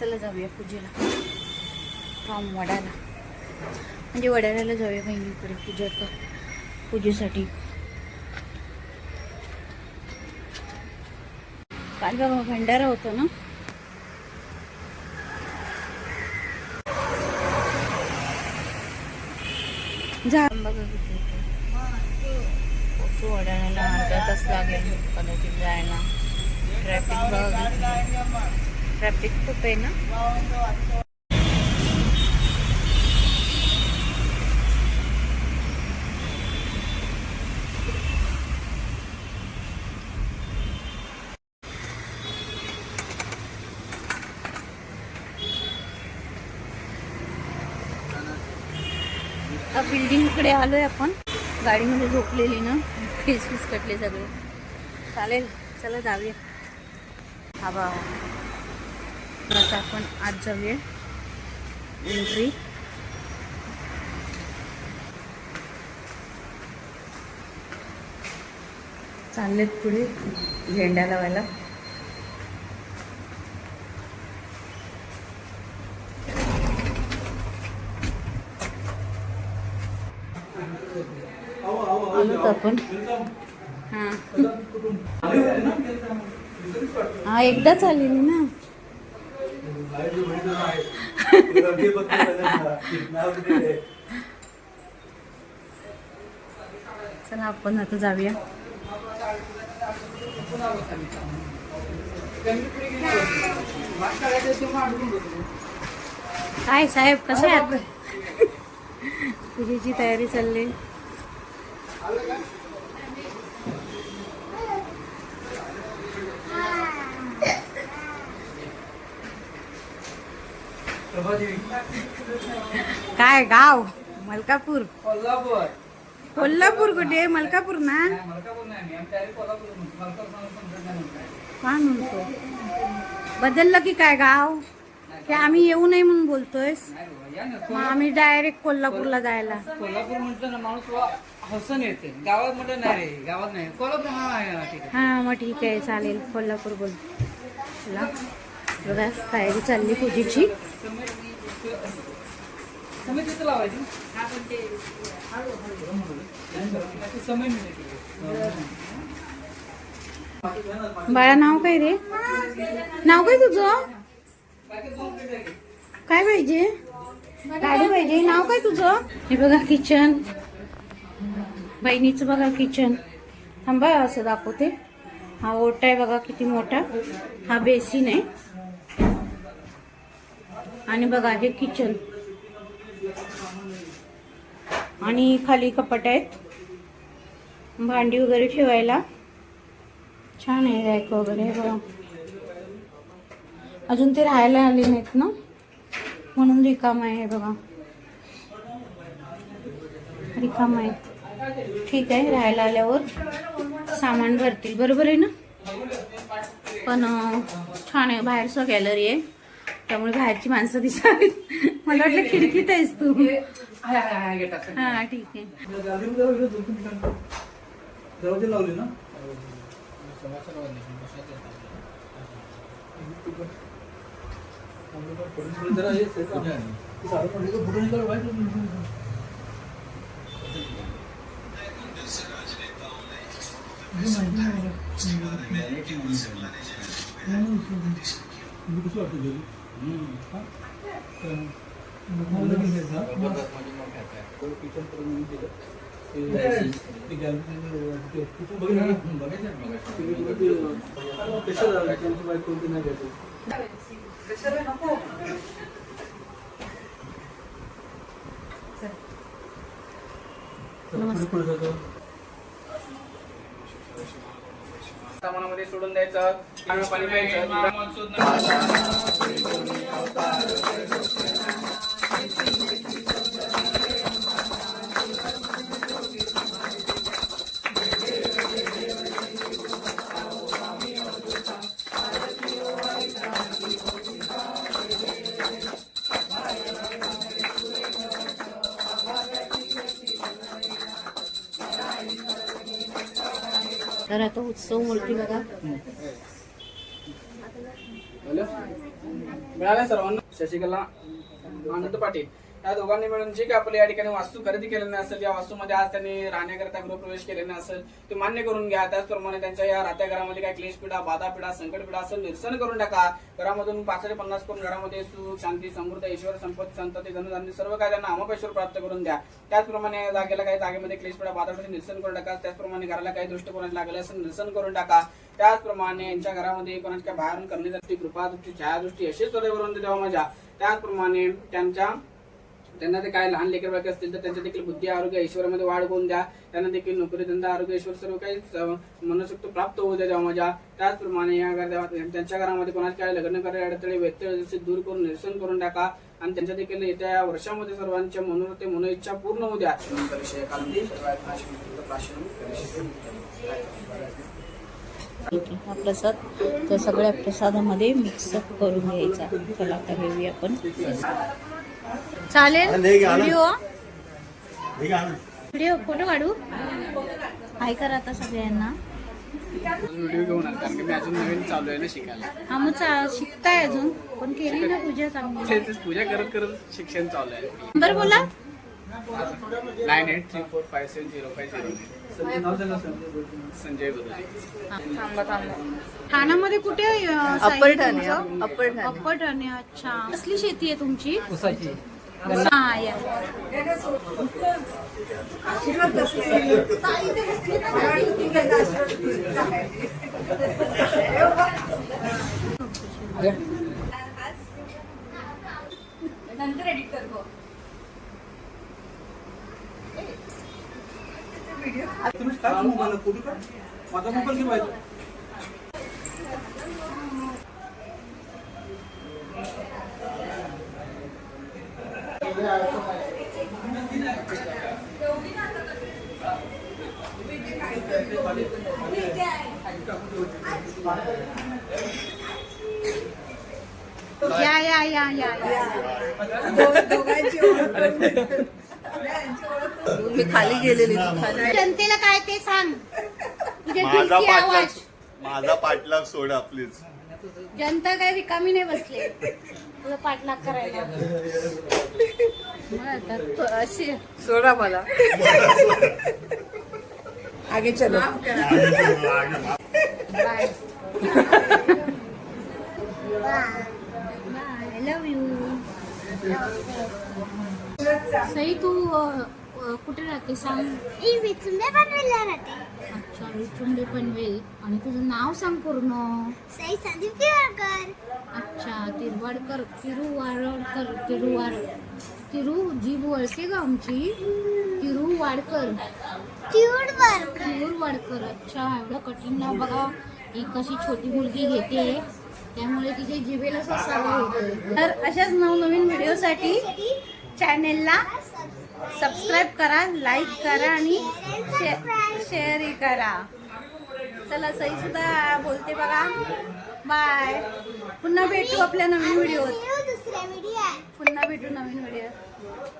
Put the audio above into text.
चला जाऊया पूजेला. फॉर्म वडाला. म्हणजे वडाळ्याला जाऊया बहिणीकडे पूजा कर पूजेसाठी. काल बाबा भंडारा होतो ना? जा. बघा किती वडाळ्याला अर्धा तास लागेल. कदाचित जायला. ट्रॅफिक बघा ट्रॅफिक खूप आहे ना? बिल्डिंगकडे आलोय आपण. गाडीमध्ये झोपलेली ना. फेस फीस कटले सगळे. चालेल चला जाऊया. हा बा. आता आपण आज जाऊया एंट्री चाललेत पुढे झेंडा लावायला. आपण. हा एकदाच आलेली ना. चला आपण आता जाऊया. काय साहेब कसं आहे आता पूजेची तयारी चालली काय गाव? मलकापूर. कोल्हापूर. कोल्हापूर कुठे? मलकापूर ना? कोल्हापूर म्हणतो. म्हणतो? बदललं की काय गाव? की आम्ही येऊ नये म्हणून बोलतोयस. नाही बाबा, या ना. मग आम्ही डायरेक्ट कोल्हापूरला जायला. कोल्हापूर म्हटलं ना माणूस हसन येते. गावात म्हटलं नाही रे गावात नाही. कोल्हापूर हा मग ठीक आहे चालेल. कोल्हापूर बोल. बघा तयारी चालली पूजेची. बाळा नाव काय रे? नाव काय तुझं? काय पाहिजे? गाडी पाहिजे. नाव काय तुझं? हे बघा किचन. बहिणीचं बघा किचन. थांबा असं दाखवते. हा ओटा आहे बघा किती मोठा. हा बेसिन आहे. आणि बघा हे किचन आणि खाली कपाट आहेत. भांडी वगैरे ठेवायला. छान आहे रॅक वगैरे बघा. अजून ते राहायला आले नाहीत ना? म्हणून रिकाम आहे बघा. रिकाम आहे ठीक आहे राहायला आल्यावर सामान भरतील. बरोबर आहे ना? पण छान आहे. बाहेरचं गॅलरी आहे. त्यामुळे बाहेरची माणसं दिसावीत. मला वाटलं खिडकीत आहेस तू. हा ठीक आहे. सामानामध्ये सोडून द्यायचं. पाणी प्यायचं तर आता उत्सव मूर्ती बघा. मिळाल्या सर्वांना? शशिकला आनंद पाटील. या दोघांनी मिळून जे काही आपल्या या ठिकाणी वास्तू खरेदी केलेली असेल या वास्तूमध्ये आज त्यांनी राहण्याकरता गृहप्रवेश केलेला असेल ते मान्य करून घ्या. त्याचप्रमाणे त्यांच्या या राहत्या घरामध्ये काही क्लेश पिढा बाधा पिढा संकट पिढा असेल निरसन करून टाका. घरामधून पाचशे पन्नास करून घरामध्ये सुख शांती समृद्ध ईश्वर संपत्ती संतती धनुधान्य सर्व काय त्यांना अमापेश्वर प्राप्त करून द्या. त्याचप्रमाणे या जागेला काही जागेमध्ये क्लेश पिढा बाधा पिढा निरसन करून टाका. त्याचप्रमाणे घराला काही दृष्टिकोनात लागले असेल निरसन करून टाका. त्याचप्रमाणे यांच्या घरामध्ये कोणाच्या बाहेरून करण्यासाठी कृपा तुमची छायादृष्टी असेच सदैवरून देवा माझ्या. त्याचप्रमाणे त्यांच्या त्यांना ते काय लहान लेकर बाकी असतील तर त्यांच्या देखील बुद्धी आरोग्य ईश्वरामध्ये वाढ होऊन द्या. त्यांना देखील नोकरी धंदा आरोग्य ईश्वर सर्व काही मनसुक्त प्राप्त होऊ द्या देवा माझ्या त्याचप्रमाणे या त्यांच्या घरामध्ये कोणाचे काय लग्न करायला अडथळे व्यत्यय जसे दूर करून निरसन करून टाका. आणि त्यांच्या देखील येत्या या वर्षामध्ये सर्वांच्या मनोरते मनोइच्छा पूर्ण होऊ द्या. हा प्रसाद त्या सगळ्या प्रसादामध्ये मिक्सअप करून घ्यायचा. चला आता घेऊया आपण. चालेल? व्हिडिओ व्हिडिओ फोटो काढू? हाय करा आता सगळ्यांना. व्हिडिओ घेऊन आला कारण की मी अजून नवीन चालू आहे ना शिकायला. हा मग चा- शिकताय अजून? पण केली ना पूजा चांगली. तेच पूजा करत करत शिक्षण चालू आहे. नंबर बोला. Nine eight three four five seven zero five zero. Sanjay Guruji. ठाण्यामध्ये कुठे अं, अप्पर ठाणे, तुमचं? अप्पर ठाणे. अप्पर ठाणे. अच्छा. कसली शेती आहे तुमची? उसाची. हा या. तुम्ही काय मोबाईल फ़ोटो काढ माझा मोबाईल घेऊन पाहिजे या या या या. या. मी खाली गेलेली तू खाली जनतेला काय ते सांग. तुझे माझा दिलकी पाठलाग आवाज. माझा पाठलाग सोडा प्लीज जनता काय रिकामी नाही बसले. तुझा पाठलाग करायला. मग आता तो अशी सोडा मला आगे चलो. Bye bye love you Sai तू अ, कुठे राहते सांग. मी विचुंबे बनवायला राहते. अच्छा विचुंडे पनवेल. आणि तुझं नाव सांग पूर्ण. सई संदीप तिवारकर. अच्छा तिरवाडकर तिरुवाडकर तिरुवाड तिरू जीभ वळसे ग आमची. तिरुवाडकर. तिरुवाडकर. अच्छा एवढं कठीण नाव बघा. ही कशी छोटी मुलगी घेते. त्यामुळे तिथे जिभेला ससावा होतोय तर अशाच नवनवीन व्हिडिओसाठी चॅनेलला सबस्क्राईब करा लाईक करा आणि शेअरही करा. चला सई सुद्धा बोलते बघा. बाय पुन्हा भेटू आपल्या नवीन व्हिडिओत पुन्हा भेटू नवीन व्हिडिओ